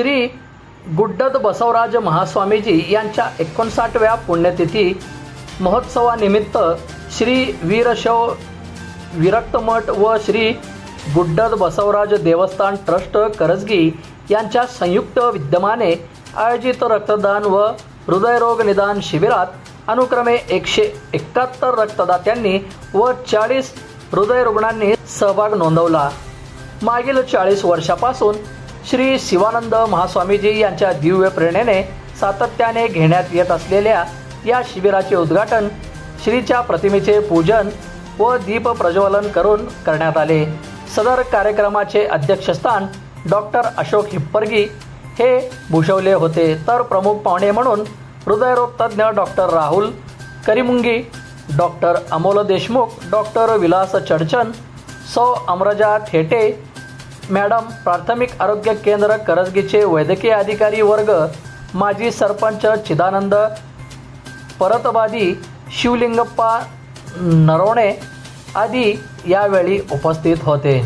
श्री गुड्डद बसवराज महास्वामीजी यांच्या एकोणसाठव्या पुण्यतिथी महोत्सवानिमित्त श्री वीरशव विरक्तमठ व श्री गुड्डद बसवराज देवस्थान ट्रस्ट करजगी यांच्या संयुक्त विद्यमाने आयोजित रक्तदान व हृदयरोग निदान शिबिरात अनुक्रमे एकशे एकाहत्तर रक्तदात्यांनी व चाळीस हृदयरुग्णांनी सहभाग नोंदवला. मागील चाळीस वर्षापासून श्री शिवानंद महास्वामीजी यांच्या दिव्य प्रेरणेने सातत्याने घेण्यात येत असलेल्या या शिबिराचे उद्घाटन श्रीच्या प्रतिमेचे पूजन व दीप प्रज्वलन करून करण्यात आले. सदर कार्यक्रमाचे अध्यक्षस्थान डॉक्टर अशोक हिप्परगी हे भूषवले होते. तर प्रमुख पाहुणे म्हणून हृदयरोग तज्ज्ञ doctor Rahul Karimungi doctor Amol Deshmukh doctor Vilas Chadchan सौ अमरजा थेटे मॅडम प्राथमिक आरोग्य केंद्र करजगीचे वैद्यकीय अधिकारी वर्ग माजी सरपंच चिदानंद परतवादी शिवलिंगप्पा नरवणे आदी यावेळी उपस्थित होते.